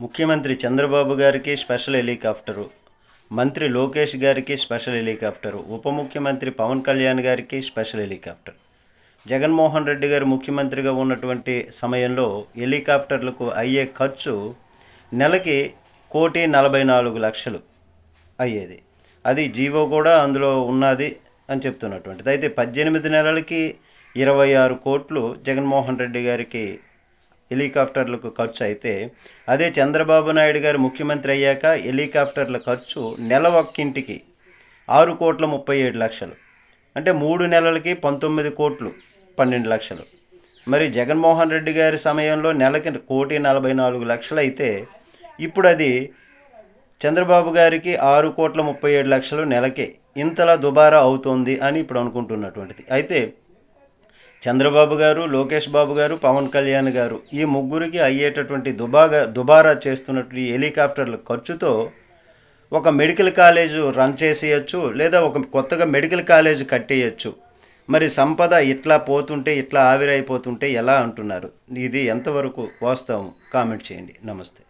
ముఖ్యమంత్రి చంద్రబాబు గారికి special helicopter. మంత్రి లోకేష్ గారికి స్పెషల్ హెలికాప్టరు. ఉప ముఖ్యమంత్రి పవన్ కళ్యాణ్ గారికి స్పెషల్ హెలికాప్టర్. జగన్మోహన్ రెడ్డి గారు ముఖ్యమంత్రిగా ఉన్నటువంటి సమయంలో హెలికాప్టర్లకు అయ్యే ఖర్చు నెలకి కోటి నలభై నాలుగు లక్షలు అయ్యేది. అది జీవో కూడా అందులో ఉన్నది అని చెప్తున్నటువంటిది. అయితే పద్దెనిమిది నెలలకి ఇరవై ఆరు కోట్లు జగన్మోహన్ రెడ్డి గారికి హెలికాప్టర్లకు ఖర్చు అయితే అదే చంద్రబాబు నాయుడు గారు ముఖ్యమంత్రి అయ్యాక హెలికాప్టర్ల ఖర్చు నెల ఒక్కింటికి ఆరు కోట్ల ముప్పై ఏడు లక్షలు. అంటే మూడు నెలలకి పంతొమ్మిది కోట్లు పన్నెండు లక్షలు. మరి జగన్మోహన్ రెడ్డి గారి సమయంలో నెలకి కోటి నలభై నాలుగు లక్షలు అయితే ఇప్పుడు అది చంద్రబాబు గారికి ఆరు కోట్ల ముప్పై ఏడు లక్షలు నెలకే ఇంతలా దుబారా అవుతోంది అని ఇప్పుడు అనుకుంటున్నటువంటిది. అయితే చంద్రబాబు గారు లోకేష్ బాబు గారు పవన్ కళ్యాణ్ గారు ఈ ముగ్గురికి అయ్యేటటువంటి దుబాగా దుబారా చేస్తున్నటువంటి హెలికాప్టర్ల ఖర్చుతో ఒక మెడికల్ కాలేజు రన్ చేసేయచ్చు లేదా ఒక కొత్తగా మెడికల్ కాలేజ్ కట్టేయచ్చు. మరి సంపద ఇట్లా పోతుంటే ఇట్లా ఆవిరైపోతుంటే ఎలా అంటున్నారు? ఇది ఎంతవరకు వాస్తవం? కామెంట్ చేయండి. నమస్తే.